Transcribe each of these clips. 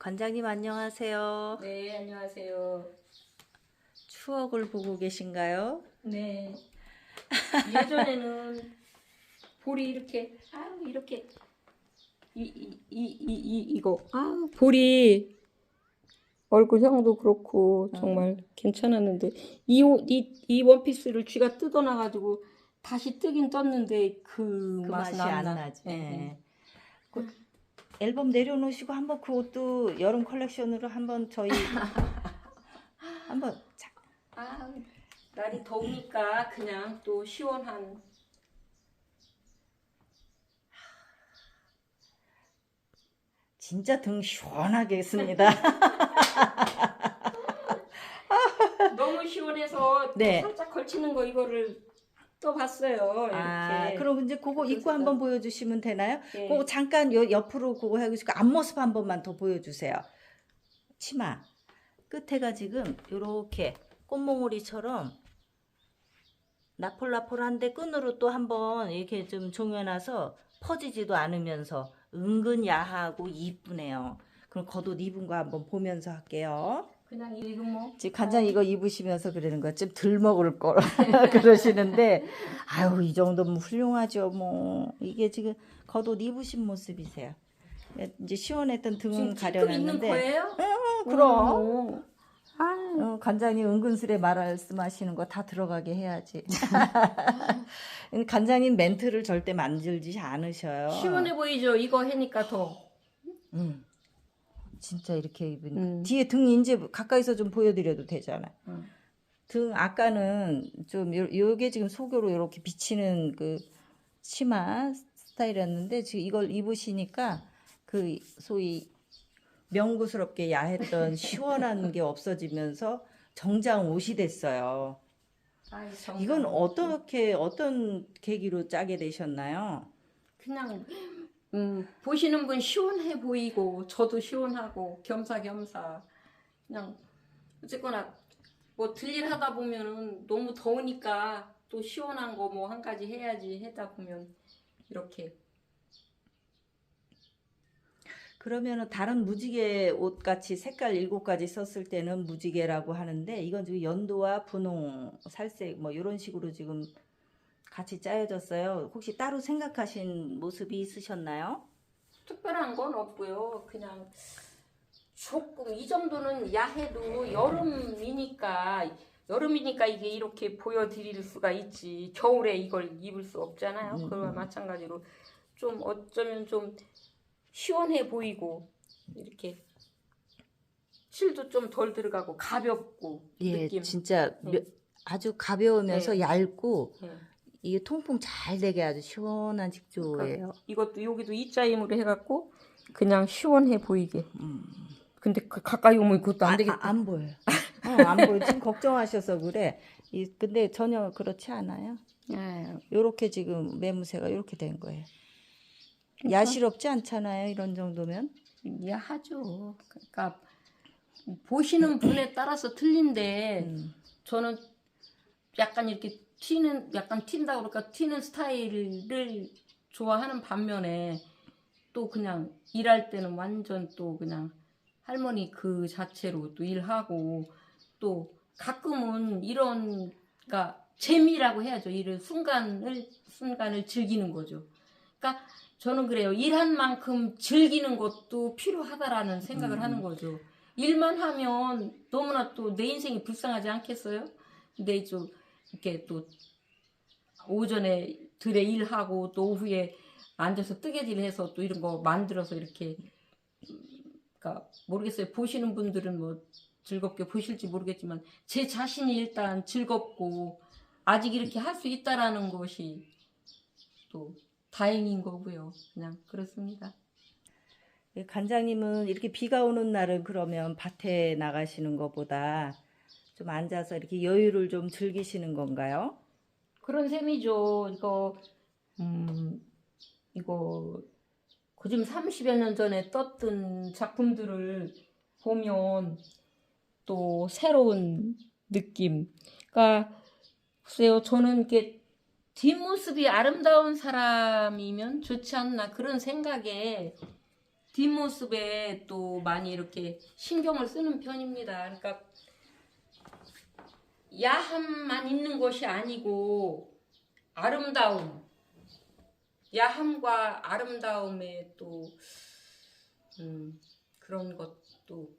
관장님 안녕하세요. 네, 안녕하세요. 추억을 보고 계신가요? 네. 예전에는 볼이 이렇게 아 이렇게 이 이 이 이이 이거 아 볼이 얼굴형도 그렇고 정말 괜찮았는데 이옷이이 원피스를 쥐가 뜯어놔 가지고 다시 뜨긴 떴는데 그, 그 맛이 안 나. 나지. 네, 예. 네. 그 앨범 내려놓으시고 한번 그 옷도 여름 컬렉션으로 한번 저희 한번 자, 아 날이 더우니까 그냥 또 시원한 진짜 등 시원하게 했습니다. 너무 시원해서 네. 살짝 걸치는 거 이거를 떠봤어요. 이렇게. 아, 그럼 이제 그거 입고 한번 보여주시면 되나요? 네. 그거 잠깐 요 옆으로 그거 해주시고 앞모습 한 번만 더 보여주세요. 치마 끝에가 지금 요렇게 꽃몽오리처럼 나폴나폴한데 끈으로 또 한번 이렇게 좀 종여놔서 퍼지지도 않으면서 은근 야하고 이쁘네요. 그럼 겉옷 입은 거 한번 보면서 할게요. 그냥 이거 뭐 지금 간장 이거 입으시면서 그러는 거좀덜 먹을 걸 그러시는데 아유 이 정도면 훌륭하죠 뭐 이게 지금 겉옷 입으신 모습이세요 이제 시원했던 등은 지금 찔끔 있는 가려놨는데 거예요? 응, 그럼 어. 아, 어, 간장이 은근슬에 말씀하시는 거 다 들어가게 해야지 간장님 멘트를 절대 만들지 않으셔요 시원해 보이죠? 이거 해니까 더. 음. 진짜 이렇게 입은 음. 뒤에 등 이제 가까이서 좀 보여드려도 되잖아요. 음. 등 아까는 좀 요, 요게 지금 속으로 이렇게 비치는 그 치마 스타일이었는데 지금 이걸 입으시니까 그 소위 명구스럽게 야했던 시원한 게 없어지면서 정장 옷이 됐어요. 아이, 정말. 이건 어떻게 어떤 계기로 짜게 되셨나요? 그냥 음, 보시는 분 시원해 보이고 저도 시원하고 겸사겸사. 그냥 어쨌거나 뭐 들일 하다 보면은 너무 더우니까 또 시원한 거 뭐 한 가지 해야지 하다 보면 이렇게. 그러면은 다른 무지개 옷 같이 색깔 일곱 가지 썼을 때는 무지개라고 하는데 이건 지금 연도와 분홍, 살색 뭐 이런 식으로 지금 같이 짜여졌어요. 혹시 따로 생각하신 모습이 있으셨나요? 특별한 건 없고요. 그냥 조금 이 정도는 야해도 여름이니까 여름이니까 이게 이렇게 보여드릴 수가 있지. 겨울에 이걸 입을 수 없잖아요. 음, 그와 음. 마찬가지로 좀 어쩌면 좀 시원해 보이고 이렇게 실도 좀 덜 들어가고 가볍고 예, 느낌. 진짜 네. 며- 아주 가벼우면서 네. 얇고 예. 이게 통풍 잘 되게 아주 시원한 직조예요. 이것도 여기도 이자임으로 해갖고 그냥 시원해 보이게. 음. 근데 그 가까이 오면 그것도 안 아, 되겠다. 아, 안 보여요. 어, 안 보여. 지금 걱정하셔서 그래. 이, 근데 전혀 그렇지 않아요. 예. 요렇게 지금 매무새가 이렇게 된 거예요. 그러니까 야실없지 않잖아요. 이런 정도면. 이해하죠. 그러니까 보시는 분에 따라서 틀린데 음. 저는 약간 이렇게 튀는 약간 튄다 그럴까 튀는 스타일을 좋아하는 반면에 또 그냥 일할 때는 완전 또 그냥 할머니 그 자체로 또 일하고 또 가끔은 이런 그러니까 재미라고 해야죠. 이런 순간을 순간을 즐기는 거죠. 그러니까 저는 그래요. 일한 만큼 즐기는 것도 필요하다라는 생각을 음. 하는 거죠. 일만 하면 너무나 또 내 인생이 불쌍하지 않겠어요? 근데 좀 이렇게 또 오전에 들에 일하고 또 오후에 앉아서 뜨개질 해서 또 이런 거 만들어서 이렇게 그러니까 모르겠어요. 보시는 분들은 뭐 즐겁게 보실지 모르겠지만 제 자신이 일단 즐겁고 아직 이렇게 할 수 있다라는 것이 또 다행인 거고요. 그냥 그렇습니다. 이 간장님은 이렇게 비가 오는 날은 그러면 밭에 나가시는 것보다 좀 앉아서 이렇게 여유를 좀 즐기시는 건가요? 그런 셈이죠. 이거 음 이거 그좀 30여 년 전에 떴던 작품들을 보면 또 새로운 느낌. 그러니까 글쎄요. 저는 이게 뒷모습이 아름다운 사람이면 좋지 않나 그런 생각에 뒷모습에 또 많이 이렇게 신경을 쓰는 편입니다. 그러니까 야함만 있는 것이 아니고 아름다움, 야함과 아름다움의 또 음, 그런 것도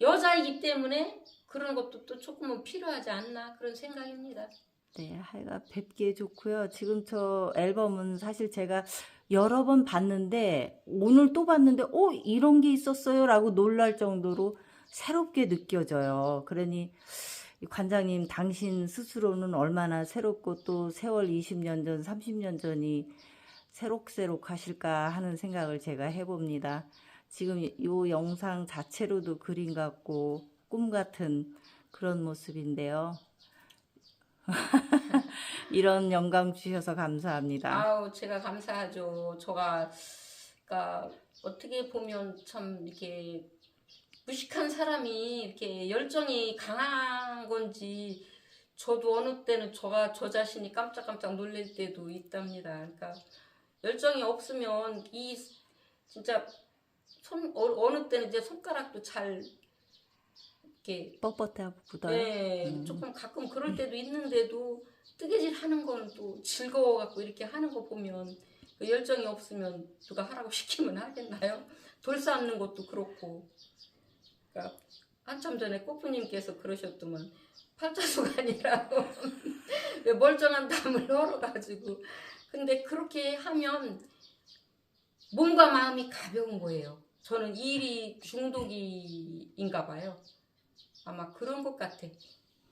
여자이기 때문에 그런 것도 또 조금은 필요하지 않나 그런 생각입니다. 네, 하여가 뵙기에 좋고요. 지금 저 앨범은 사실 제가 여러 번 봤는데 오늘 또 봤는데 어 이런 게 있었어요라고 놀랄 정도로 새롭게 느껴져요. 그러니 이 관장님 당신 스스로는 얼마나 새롭고 또 세월 20년 전, 30년 전이 새록새록 하실까 하는 생각을 제가 해봅니다. 지금 이 영상 자체로도 그림 같고 꿈 같은 그런 모습인데요. 이런 영감 주셔서 감사합니다. 아우 제가 감사하죠. 저가 그러니까 어떻게 보면 참 이렇게 무식한 사람이 이렇게 열정이 강한 건지 저도 어느 때는 저가 저 자신이 깜짝깜짝 놀랄 때도 있답니다. 그러니까 열정이 없으면 이 진짜 손 어, 어느 때는 이제 손가락도 잘 이렇게 뻣뻣해 굳어요. 네, 음. 조금 가끔 그럴 때도 있는데도 뜨개질 하는 건 또 즐거워 갖고 이렇게 하는 거 보면 그 열정이 없으면 누가 하라고 시키면 하겠나요? 돌 쌓는 것도 그렇고 그러니까 한참 전에 꼬프님께서 그러셨더만 팔자수간이라고 왜 멀쩡한 담을 헐어가지고 근데 그렇게 하면 몸과 마음이 가벼운 거예요. 저는 이 일이 중독인가 봐요. 아마 그런 것 같아.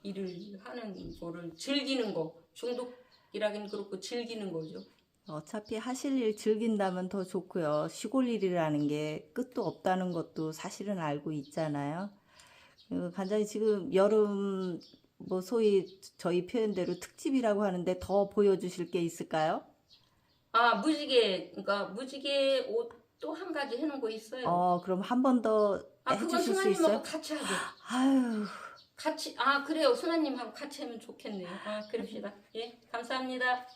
일을 하는 거를 즐기는 거. 중독이라긴 그렇고 즐기는 거죠. 어차피 하실 일 즐긴다면 더 좋고요. 시골 일이라는 게 끝도 없다는 것도 사실은 알고 있잖아요. 그 간장이 지금 여름 뭐 소위 저희 표현대로 특집이라고 하는데 더 보여주실 게 있을까요? 아, 무지개. 그러니까 무지개 옷 또 한 가지 해놓은 거 있어요. 어 그럼 한 번더 아, 해주실 수 있어요? 같이 하죠. 아유 같이, 아, 그래요. 순아님하고 같이 하면 좋겠네요. 아, 그럽시다. 예, 감사합니다.